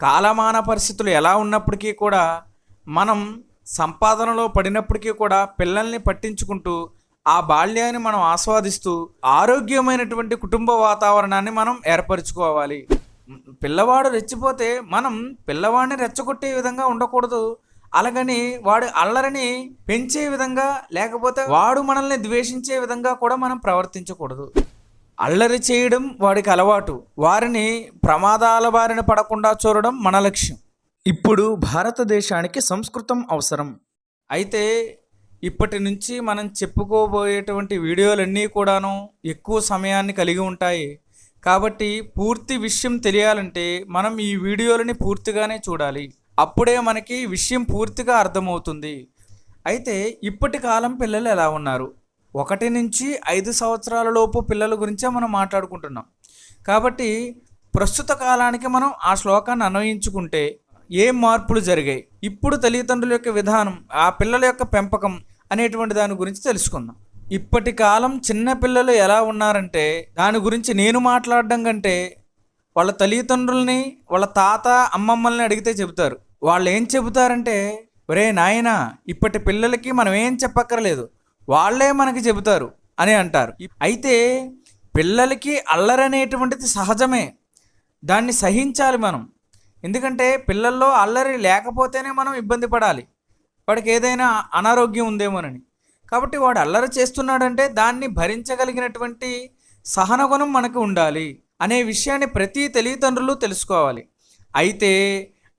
కాలమాన పరిస్థితులు ఎలా ఉన్నప్పటికీ కూడా మనం సంపాదనలో పడినప్పటికీ కూడా పిల్లల్ని పట్టించుకుంటూ ఆ బాల్యాన్ని మనం ఆస్వాదిస్తూ ఆరోగ్యమైనటువంటి కుటుంబ వాతావరణాన్ని మనం ఏర్పరచుకోవాలి. పిల్లవాడు రెచ్చిపోతే మనం పిల్లవాడిని రెచ్చగొట్టే విధంగా ఉండకూడదు. అలాగని వాడు అల్లరిని పెంచే విధంగా లేకపోతే వాడు మనల్ని ద్వేషించే విధంగా కూడా మనం ప్రవర్తించకూడదు. అల్లరి చేయడం వాడికి అలవాటు. వారిని ప్రమాదాల బారిన పడకుండా చూడడం మన లక్ష్యం. ఇప్పుడు భారతదేశానికి సంస్కృతం అవసరం. అయితే ఇప్పటి నుంచి మనం చెప్పుకోబోయేటువంటి వీడియోలన్నీ కూడాను ఎక్కువ సమయాన్ని కలిగి ఉంటాయి. కాబట్టి పూర్తి విషయం తెలియాలంటే మనం ఈ వీడియోలని పూర్తిగానే చూడాలి. అప్పుడే మనకి విషయం పూర్తిగా అర్థమవుతుంది. అయితే ఇప్పటి కాలం పిల్లలు ఎలా ఉన్నారు? ఒకటి నుంచి ఐదు సంవత్సరాల లోపు పిల్లల గురించే మనం మాట్లాడుకుంటున్నాం. కాబట్టి ప్రస్తుత కాలానికి మనం ఆ శ్లోకాన్ని అన్వయించుకుంటే ఏం మార్పులు జరిగాయి? ఇప్పుడు తల్లిదండ్రుల యొక్క విధానం ఆ పిల్లల యొక్క పెంపకం అనేటువంటి దాని గురించి తెలుసుకుందాం. ఇప్పటి కాలం చిన్న పిల్లలు ఎలా ఉన్నారంటే దాని గురించి నేను మాట్లాడడం కంటే వాళ్ళ తల్లిదండ్రుల్ని వాళ్ళ తాత అమ్మమ్మల్ని అడిగితే చెబుతారు. వాళ్ళు ఏం చెబుతారంటే ఒరే నాయనా ఇప్పటి పిల్లలకి మనం ఏం చెప్పక్కర్లేదు. వాళ్ళే మనకి చెబుతారు అని అంటారు. అయితే పిల్లలకి అల్లరనేటువంటిది సహజమే. దాన్ని సహించాలి మనం. ఎందుకంటే పిల్లల్లో అల్లరి లేకపోతేనే మనం ఇబ్బంది పడాలి. వాడికి ఏదైనా అనారోగ్యం ఉందేమోనని. కాబట్టి వాడు అల్లరి చేస్తున్నాడంటే దాన్ని భరించగలిగినటువంటి సహనగుణం మనకు ఉండాలి అనే విషయాన్ని ప్రతి తల్లిదండ్రులు తెలుసుకోవాలి. అయితే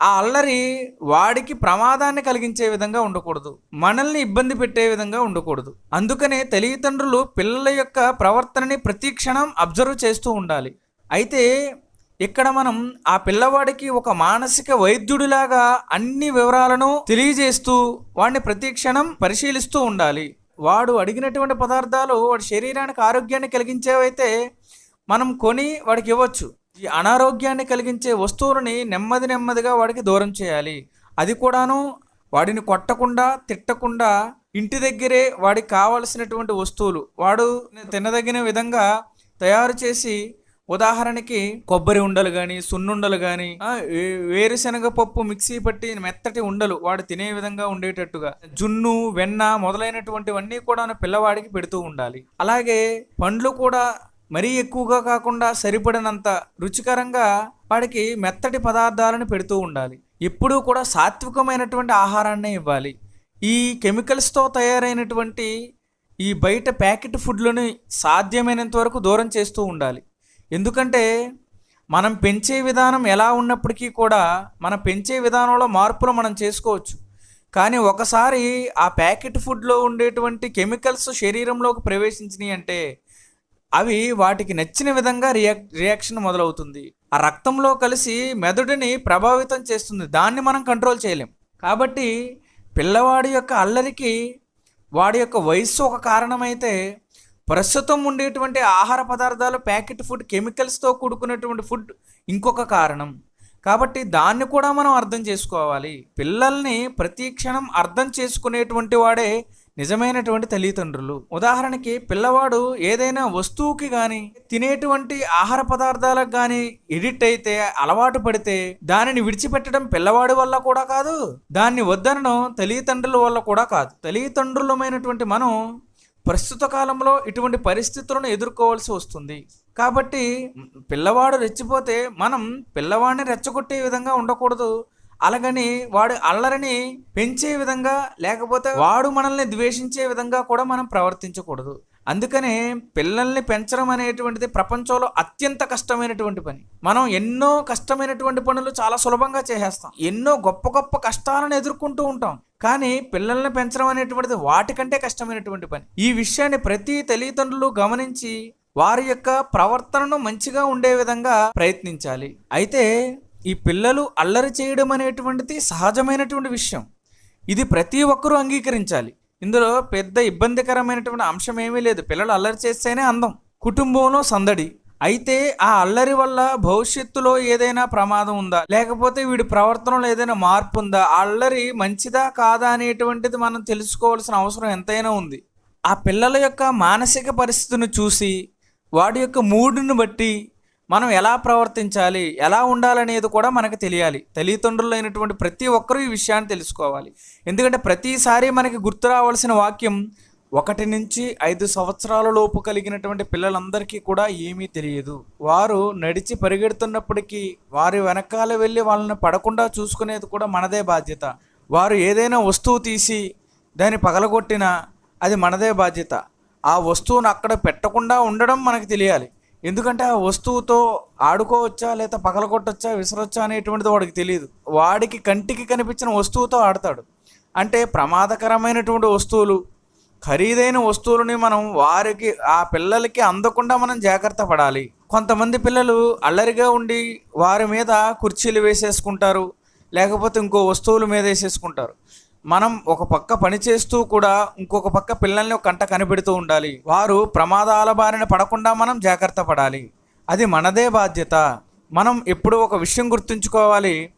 ఆ అల్లరి వాడికి ప్రమాదాన్ని కలిగించే విధంగా ఉండకూడదు. మనల్ని ఇబ్బంది పెట్టే విధంగా ఉండకూడదు. అందుకనే తల్లిదండ్రులు పిల్లల యొక్క ప్రవర్తనని ప్రతి క్షణం అబ్జర్వ్ చేస్తూ ఉండాలి. అయితే ఇక్కడ మనం ఆ పిల్లవాడికి ఒక మానసిక వైద్యుడిలాగా అన్ని వివరాలను తెలియజేస్తూ వాడిని ప్రతి క్షణం పరిశీలిస్తూ ఉండాలి. వాడు అడిగినటువంటి పదార్థాలు వాడి శరీరానికి ఆరోగ్యాన్ని కలిగించేవైతే మనం కొని వాడికి ఇవ్వచ్చు. ఈ అనారోగ్యాన్ని కలిగించే వస్తువులని నెమ్మది నెమ్మదిగా వాడికి దూరం చేయాలి. అది కూడాను వాడిని కొట్టకుండా తిట్టకుండా ఇంటి దగ్గరే వాడికి కావలసినటువంటి వస్తువులు వాడు తినదగిన విధంగా తయారు చేసి ఉదాహరణకి కొబ్బరి ఉండలు కానీ సున్నుండలు కానీ వేరుశనగ పప్పు మిక్సీ పట్టి మెత్తటి ఉండలు వాడు తినే విధంగా ఉండేటట్టుగా జున్ను వెన్న మొదలైనటువంటివన్నీ కూడా పిల్లవాడికి పెడుతూ ఉండాలి. అలాగే పండ్లు కూడా మరీ ఎక్కువగా కాకుండా సరిపడినంత రుచికరంగా వాడికి మెత్తటి పదార్థాలను పెడుతూ ఉండాలి. ఎప్పుడూ కూడా సాత్వికమైనటువంటి ఆహారాన్నే ఇవ్వాలి. ఈ కెమికల్స్తో తయారైనటువంటి ఈ బయట ప్యాకెట్ ఫుడ్లను సాధ్యమైనంత వరకు దూరం చేస్తూ ఉండాలి. ఎందుకంటే మనం పెంచే విధానం ఎలా ఉన్నప్పటికీ కూడా మనం పెంచే విధానంలో మార్పులు మనం చేసుకోవచ్చు. కానీ ఒకసారి ఆ ప్యాకెట్ ఫుడ్లో ఉండేటువంటి కెమికల్స్ శరీరంలోకి ప్రవేశించినాయి అంటే అవి వాటికి నచ్చిన విధంగా రియాక్ రియాక్షన్ మొదలవుతుంది. ఆ రక్తంలో కలిసి మెదడుని ప్రభావితం చేస్తుంది. దాన్ని మనం కంట్రోల్ చేయలేం. కాబట్టి పిల్లవాడి యొక్క అల్లరికి వాడి యొక్క వయస్సు ఒక కారణమైతే ప్రస్తుతం ఉండేటువంటి ఆహార పదార్థాలు ప్యాకెట్ ఫుడ్ కెమికల్స్తో కూడుకున్నటువంటి ఫుడ్ ఇంకొక కారణం. కాబట్టి దాన్ని కూడా మనం అర్థం చేసుకోవాలి. పిల్లల్ని ప్రతి క్షణం అర్థం చేసుకునేటువంటి వాడే నిజమైనటువంటి తల్లిదండ్రులు. ఉదాహరణకి పిల్లవాడు ఏదైనా వస్తువుకి కానీ తినేటువంటి ఆహార పదార్థాలకు కానీ ఎడిట్ అయితే అలవాటు పడితే దానిని విడిచిపెట్టడం పిల్లవాడి వల్ల కూడా కాదు. దాన్ని వద్దనడం తల్లిదండ్రుల వల్ల కూడా కాదు. తల్లిదండ్రులమైనటువంటి మనం ప్రస్తుత కాలంలో ఇటువంటి పరిస్థితులను ఎదుర్కోవాల్సి వస్తుంది. కాబట్టి పిల్లవాడు రెచ్చిపోతే మనం పిల్లవాడిని రెచ్చగొట్టే విధంగా ఉండకూడదు. అలాగని వాడు అల్లరిని పెంచే విధంగా లేకపోతే వాడు మనల్ని ద్వేషించే విధంగా కూడా మనం ప్రవర్తించకూడదు. అందుకనే పిల్లల్ని పెంచడం అనేటువంటిది ప్రపంచంలో అత్యంత కష్టమైనటువంటి పని. మనం ఎన్నో కష్టమైనటువంటి పనులు చాలా సులభంగా చేసేస్తాం. ఎన్నో గొప్ప గొప్ప కష్టాలను ఎదుర్కొంటూ ఉంటాం. కానీ పిల్లల్ని పెంచడం అనేటువంటిది వాటికంటే కష్టమైనటువంటి పని. ఈ విషయాన్ని ప్రతి తల్లిదండ్రులు గమనించి వారి యొక్క ప్రవర్తనను మంచిగా ఉండే విధంగా ప్రయత్నించాలి. అయితే ఈ పిల్లలు అల్లరి చేయడం అనేటువంటిది సహజమైనటువంటి విషయం. ఇది ప్రతి ఒక్కరూ అంగీకరించాలి. ఇందులో పెద్ద ఇబ్బందికరమైనటువంటి అంశం ఏమీ లేదు. పిల్లలు అల్లరి చేస్తేనే అందం. కుటుంబంలో సందడి. అయితే ఆ అల్లరి వల్ల భవిష్యత్తులో ఏదైనా ప్రమాదం ఉందా? లేకపోతే వీడి ప్రవర్తనలో ఏదైనా మార్పు ఉందా? ఆ అల్లరి మంచిదా కాదా అనేటువంటిది మనం తెలుసుకోవాల్సిన అవసరం ఎంతైనా ఉంది. ఆ పిల్లల యొక్క మానసిక పరిస్థితిని చూసి వాడి యొక్క మూడుని బట్టి మనం ఎలా ప్రవర్తించాలి ఎలా ఉండాలనేది కూడా మనకు తెలియాలి. తల్లిదండ్రులైనటువంటి ప్రతి ఒక్కరూ ఈ విషయాన్ని తెలుసుకోవాలి. ఎందుకంటే ప్రతిసారి మనకి గుర్తు రావాల్సిన వాక్యం ఒకటి నుంచి ఐదు సంవత్సరాల లోపు కలిగినటువంటి పిల్లలందరికీ కూడా ఏమీ తెలియదు. వారు నడిచి పరిగెడుతున్నప్పటికీ వారి వెనకాల వెళ్ళి వాళ్ళని పడకుండా చూసుకునేది కూడా మనదే బాధ్యత. వారు ఏదైనా వస్తువు తీసి దాన్ని పగలగొట్టినా అది మనదే బాధ్యత. ఆ వస్తువును అక్కడ పెట్టకుండా ఉండడం మనకు తెలియాలి. ఎందుకంటే ఆ వస్తువుతో ఆడుకోవచ్చా లేదా పగలగొట్టొచ్చా విసరొచ్చా అనేటువంటిది వాడికి తెలియదు వాడికి కంటికి కనిపించిన వస్తువుతో ఆడతాడు. అంటే ప్రమాదకరమైనటువంటి వస్తువులు ఖరీదైన వస్తువులని మనం వారికి ఆ పిల్లలకి అందకుండా మనం జాగ్రత్త పడాలి. కొంతమంది పిల్లలు అల్లరిగా ఉండి వారి మీద కుర్చీలు వేసేసుకుంటారు లేకపోతే ఇంకో వస్తువుల మీద వేసేసుకుంటారు. మనం ఒక పక్క పని చేస్తూ కూడా ఇంకొక పక్క పిల్లల్ని ఒక కంట కనిపెడుతూ ఉండాలి. వారు ప్రమాదాల బారిన పడకుండా మనం జాగ్రత్త పడాలి. అది మనదే బాధ్యత. మనం ఎప్పుడు ఒక విషయం గుర్తుంచుకోవాలి.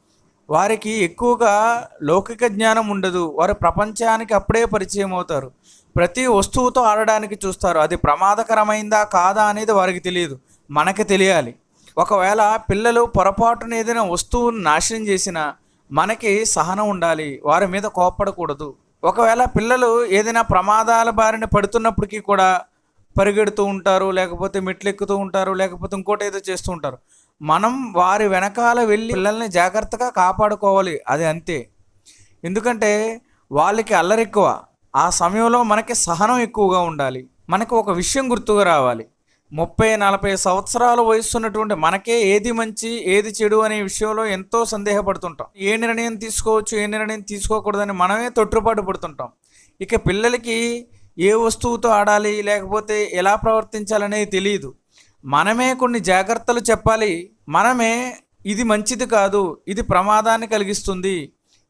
వారికి ఎక్కువగా లౌకిక జ్ఞానం ఉండదు. వారు ప్రపంచానికి అప్పుడే పరిచయం అవుతారు. ప్రతి వస్తువుతో ఆడడానికి చూస్తారు. అది ప్రమాదకరమైందా కాదా అనేది వారికి తెలియదు. మనకి తెలియాలి. ఒకవేళ పిల్లలు పొరపాటున ఏదైనా వస్తువును నాశనం చేసినా మనకి సహనం ఉండాలి వారి మీద కోప్పడకూడదు. ఒకవేళ పిల్లలు ఏదైనా ప్రమాదాల బారిన పడుతున్నప్పటికీ కూడా పరిగెడుతూ ఉంటారు లేకపోతే మెట్లు ఎక్కుతూ ఉంటారు లేకపోతే ఇంకోటి ఏదో చేస్తూ ఉంటారు. మనం వారి వెనకాల వెళ్ళి పిల్లల్ని జాగ్రత్తగా కాపాడుకోవాలి అది అంతే. ఎందుకంటే వాళ్ళకి అల్లరి ఎక్కువ. ఆ సమయంలో మనకి సహనం ఎక్కువగా ఉండాలి. మనకు ఒక విషయం గుర్తుగా రావాలి. ముప్పై నలభై సంవత్సరాల వయసు ఉన్నటువంటి మనకే ఏది మంచి ఏది చెడు అనే విషయంలో ఎంతో సందేహపడుతుంటాం. ఏ నిర్ణయం తీసుకోవచ్చు ఏ నిర్ణయం తీసుకోకూడదని మనమే తొట్టుపాటు పడుతుంటాం. ఇక పిల్లలకి ఏ వస్తువుతో ఆడాలి లేకపోతే ఎలా ప్రవర్తించాలనేది తెలియదు మనమే కొన్ని జాగ్రత్తలు చెప్పాలి. మనమే ఇది మంచిది కాదు ఇది ప్రమాదాన్ని కలిగిస్తుంది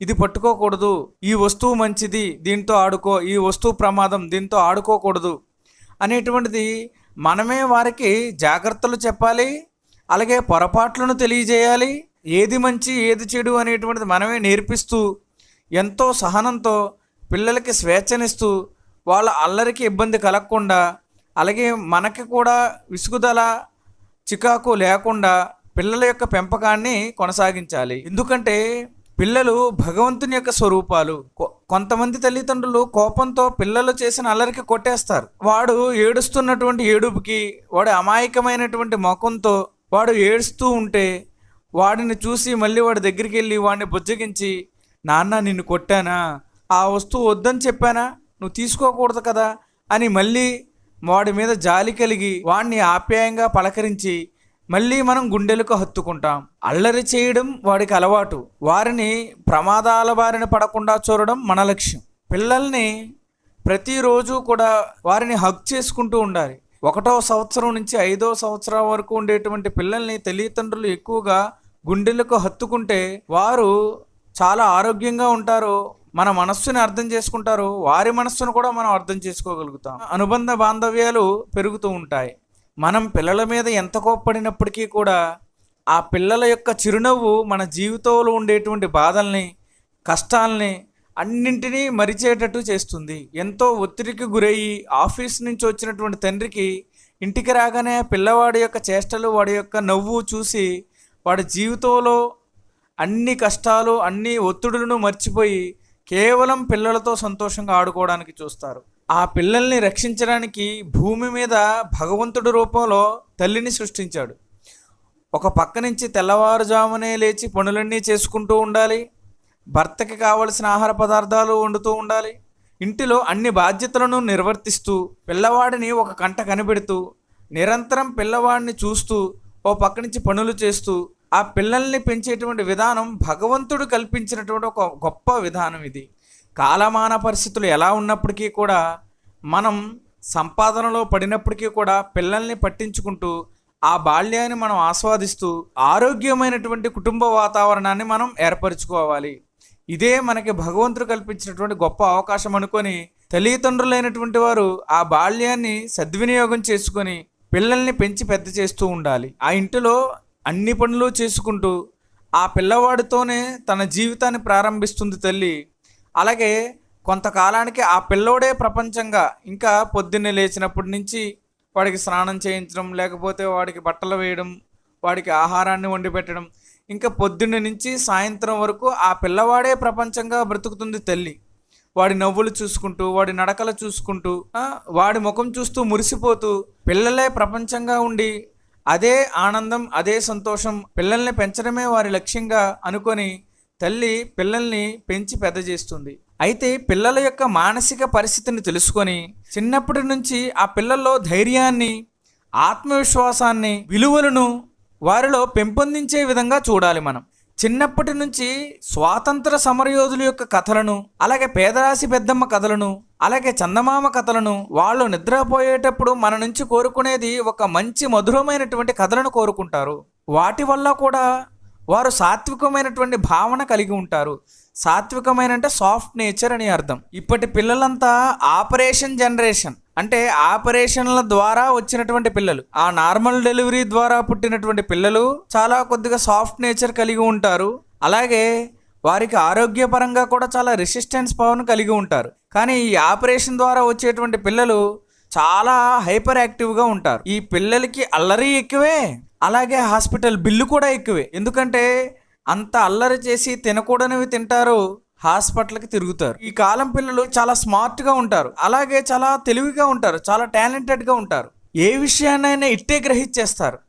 ఇది పట్టుకోకూడదు ఈ వస్తువు మంచిది దీంతో ఆడుకో ఈ వస్తువు ప్రమాదం దీంతో ఆడుకోకూడదు అనేటువంటిది మనమే వారికి జాగ్రత్తలు చెప్పాలి అలాగే పొరపాట్లను తెలియజేయాలి. ఏది మంచి ఏది చెడు అనేటువంటిది మనమే నేర్పిస్తూ ఎంతో సహనంతో పిల్లలకి స్వేచ్ఛనిస్తూ వాళ్ళ అల్లరికి ఇబ్బంది కలగకుండా అలాగే మనకి కూడా విసుగుదల చికాకు లేకుండా పిల్లల యొక్క పెంపకాన్ని కొనసాగించాలి. ఎందుకంటే పిల్లలు భగవంతుని యొక్క స్వరూపాలు. కొంతమంది తల్లిదండ్రులు కోపంతో పిల్లలు చేసిన అల్లరికి కొట్టేస్తారు. వాడు ఏడుస్తున్నటువంటి ఏడుపుకి వాడు అమాయకమైనటువంటి ముఖంతో వాడు ఏడుస్తూ ఉంటే వాడిని చూసి మళ్ళీ వాడి దగ్గరికి వెళ్ళి వాడిని బుజ్జగించి నాన్న నిన్ను కొట్టానా? ఆ వస్తువు వద్దని చెప్పానా? నువ్వు తీసుకోకూడదు కదా? అని మళ్ళీ వాడి మీద జాలి కలిగి వాడిని ఆప్యాయంగా పలకరించి మళ్ళీ మనం గుండెలకు హత్తుకుంటాం. అల్లరి చేయడం వాడికి అలవాటు. వారిని ప్రమాదాల బారిన పడకుండా చూడడం మన లక్ష్యం. పిల్లల్ని ప్రతిరోజు కూడా వారిని హక్ చేసుకుంటూ ఉండాలి. ఒకటో సంవత్సరం నుంచి ఐదో సంవత్సరం వరకు ఉండేటువంటి పిల్లల్ని తల్లిదండ్రులు ఎక్కువగా గుండెలకు హత్తుకుంటే వారు చాలా ఆరోగ్యంగా ఉంటారు. మన మనస్సుని అర్థం చేసుకుంటారు. వారి మనస్సును కూడా మనం అర్థం చేసుకోగలుగుతాం. అనుబంధ బాంధవ్యాలు పెరుగుతూ ఉంటాయి. మనం పిల్లల మీద ఎంత కోప్పడినప్పటికీ కూడా ఆ పిల్లల యొక్క చిరునవ్వు మన జీవితంలో ఉండేటువంటి బాధల్ని కష్టాల్ని అన్నింటినీ మరిచేటట్టు చేస్తుంది. ఎంతో ఒత్తిడికి గురయ్యి ఆఫీస్ నుంచి వచ్చినటువంటి తండ్రికి ఇంటికి రాగానే పిల్లవాడి యొక్క చేష్టలు వాడి యొక్క నవ్వు చూసి వాడి జీవితంలో అన్ని కష్టాలు అన్ని ఒత్తిడులను మర్చిపోయి కేవలం పిల్లలతో సంతోషంగా ఆడుకోవడానికి చూస్తారు. ఆ పిల్లల్ని రక్షించడానికి భూమి మీద భగవంతుడి రూపంలో తల్లిని సృష్టించాడు. ఒక పక్క నుంచి తెల్లవారుజామునే లేచి పనులన్నీ చేసుకుంటూ ఉండాలి. భర్తకి కావలసిన ఆహార పదార్థాలు వండుతూ ఉండాలి. ఇంటిలో అన్ని బాధ్యతలను నిర్వర్తిస్తూ పిల్లవాడిని ఒక కంట కనిపెడుతూ నిరంతరం పిల్లవాడిని చూస్తూ ఓ పక్క నుంచి పనులు చేస్తూ ఆ పిల్లల్ని పెంచేటువంటి విధానం భగవంతుడు కల్పించినటువంటి ఒక గొప్ప విధానం ఇది. కాలమాన పరిస్థితులు ఎలా ఉన్నప్పటికీ కూడా మనం సంపాదనలో పడినప్పటికీ కూడా పిల్లల్ని పట్టించుకుంటూ ఆ బాల్యాన్ని మనం ఆస్వాదిస్తూ ఆరోగ్యమైనటువంటి కుటుంబ వాతావరణాన్ని మనం ఏర్పరచుకోవాలి. ఇదే మనకి భగవంతుడు కల్పించినటువంటి గొప్ప అవకాశం అనుకొని తల్లిదండ్రులైనటువంటి వారు ఆ బాల్యాన్ని సద్వినియోగం చేసుకొని పిల్లల్ని పెంచి పెద్ద చేస్తూ ఉండాలి. ఆ ఇంటిలో అన్ని పనులు చేసుకుంటూ ఆ పిల్లవాడితోనే తన జీవితాన్ని ప్రారంభిస్తుంది తల్లి. అలాగే కొంతకాలానికి ఆ పిల్లోడే ప్రపంచంగా ఇంకా పొద్దున్నే లేచినప్పటి నుంచి వాడికి స్నానం చేయించడం లేకపోతే వాడికి బట్టలు వేయడం వాడికి ఆహారాన్ని వండి పెట్టడం ఇంకా పొద్దున్న నుంచి సాయంత్రం వరకు ఆ పిల్లవాడే ప్రపంచంగా బ్రతుకుతుంది తల్లి. వాడి నవ్వులు చూసుకుంటూ వాడి నడకలు చూసుకుంటూ వాడి ముఖం చూస్తూ మురిసిపోతూ పిల్లలే ప్రపంచంగా ఉండి అదే ఆనందం అదే సంతోషం పిల్లల్ని పెంచడమే వారి లక్ష్యంగా అనుకొని తల్లి పిల్లల్ని పెంచి పెద్ద చేస్తుంది. అయితే పిల్లల యొక్క మానసిక పరిస్థితిని తెలుసుకొని చిన్నప్పటి నుంచి ఆ పిల్లల్లో ధైర్యాన్ని ఆత్మవిశ్వాసాన్ని విలువలను వారిలో పెంపొందించే విధంగా చూడాలి మనం. చిన్నప్పటి నుంచి స్వాతంత్ర సమరయోధుల యొక్క కథలను అలాగే పేదరాశి పెద్దమ్మ కథలను అలాగే చందమామ కథలను వాళ్ళు నిద్రపోయేటప్పుడు మన నుంచి కోరుకునేది ఒక మంచి మధురమైనటువంటి కథలను కోరుకుంటారు. వాటి వల్ల కూడా వారు సాత్వికమైనటువంటి భావన కలిగి ఉంటారు. సాత్వికమైన అంటే సాఫ్ట్ నేచర్ అని అర్థం. ఇప్పటి పిల్లలంతా ఆపరేషన్ జనరేషన్. అంటే ఆపరేషన్ల ద్వారా వచ్చినటువంటి పిల్లలు. ఆ నార్మల్ డెలివరీ ద్వారా పుట్టినటువంటి పిల్లలు చాలా కొద్దిగా సాఫ్ట్ నేచర్ కలిగి ఉంటారు. అలాగే వారికి ఆరోగ్యపరంగా కూడా చాలా రెసిస్టెన్స్ పవర్ను కలిగి ఉంటారు. కానీ ఈ ఆపరేషన్ ద్వారా వచ్చేటువంటి పిల్లలు చాలా హైపర్ యాక్టివ్గా ఉంటారు. ఈ పిల్లలకి అల్లరి ఎక్కువే అలాగే హాస్పిటల్ బిల్లు కూడా ఎక్కువే. ఎందుకంటే అంత అల్లరి చేసి తినకూడనివి తింటారు హాస్పిటల్కి తిరుగుతారు. ఈ కాలం పిల్లలు చాలా స్మార్ట్గా ఉంటారు అలాగే చాలా తెలివిగా ఉంటారు చాలా టాలెంటెడ్గా ఉంటారు. ఏ విషయాన్నైనా ఇట్టే గ్రహించేస్తారు.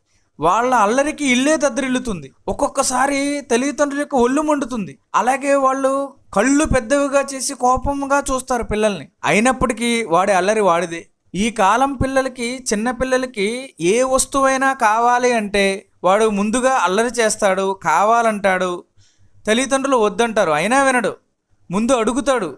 వాళ్ళ అల్లరికి ఇల్లే దద్దరిల్లుతుంది. ఒక్కొక్కసారి తల్లిదండ్రుల యొక్క ఒళ్ళు మండుతుంది. అలాగే వాళ్ళు కళ్ళు పెద్దవిగా చేసి కోపంగా చూస్తారు పిల్లల్ని. అయినప్పటికీ వాడి అల్లరి వాడిదే. ఈ కాలం పిల్లలకి చిన్నపిల్లలకి ఏ వస్తువైనా కావాలి అంటే వాడు ముందుగా అల్లరి చేస్తాడు కావాలంటాడు. తల్లిదండ్రులు వద్దంటారు అయినా వినడు. ముందు అడుగుతాడు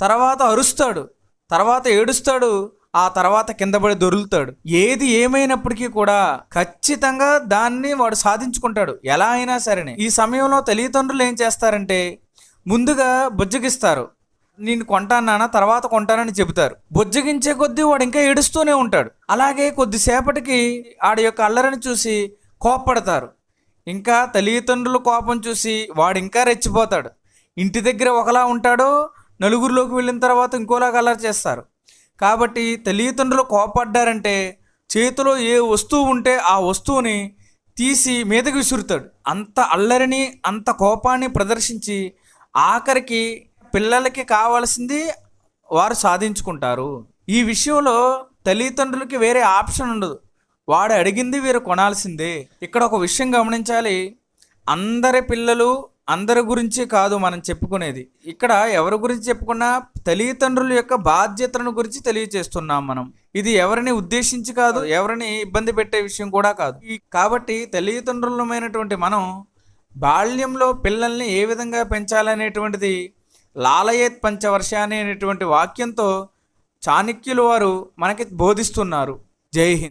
తర్వాత అరుస్తాడు తర్వాత ఏడుస్తాడు ఆ తర్వాత కింద పడి దొరులుతాడు ఏది ఏమైనప్పటికీ కూడా ఖచ్చితంగా దాన్ని వాడు సాధించుకుంటాడు ఎలా అయినా సరే ఈ సమయంలో తల్లిదండ్రులు ఏం చేస్తారంటే ముందుగా బుజ్జగిస్తారు. నేను కొంటానా తర్వాత కొంటానని చెబుతారు. బుజ్జగించే కొద్దీ వాడు ఇంకా ఏడుస్తూనే ఉంటాడు. అలాగే కొద్దిసేపటికి ఆడి యొక్క అల్లరిని చూసి కోప్పడతారు. ఇంకా తల్లిదండ్రుల కోపం చూసి వాడు ఇంకా రెచ్చిపోతాడు. ఇంటి దగ్గర ఒకలా ఉంటాడో నలుగురిలోకి వెళ్ళిన తర్వాత ఇంకోలాగా అల్లరి చేస్తారు. కాబట్టి తల్లిదండ్రులు కోపడ్డారంటే చేతిలో ఏ వస్తువు ఉంటే ఆ వస్తువుని తీసి మీదకి విసురుతాడు. అంత అల్లరిని అంత కోపాన్ని ప్రదర్శించి ఆఖరికి పిల్లలకి కావాల్సింది వారు సాధించుకుంటారు. ఈ విషయంలో తల్లిదండ్రులకి వేరే ఆప్షన్ ఉండదు. వాడు అడిగింది వీరు కొనాల్సిందే. ఇక్కడ ఒక విషయం గమనించాలి. అందరి పిల్లలు అందరి గురించి కాదు మనం చెప్పుకునేది. ఇక్కడ ఎవరి గురించి చెప్పుకున్నా తల్లిదండ్రుల యొక్క బాధ్యతలను గురించి తెలియచేస్తున్నాం మనం. ఇది ఎవరిని ఉద్దేశించి కాదు ఎవరిని ఇబ్బంది పెట్టే విషయం కూడా కాదు. కాబట్టి తల్లిదండ్రులమైనటువంటి మనం బాల్యంలో పిల్లల్ని ఏ విధంగా పెంచాలనేటువంటిది లాలయేత్ పంచవర్ష అనేటువంటి వాక్యంతో చాణక్యులు వారు మనకి బోధిస్తున్నారు. జై హింద్.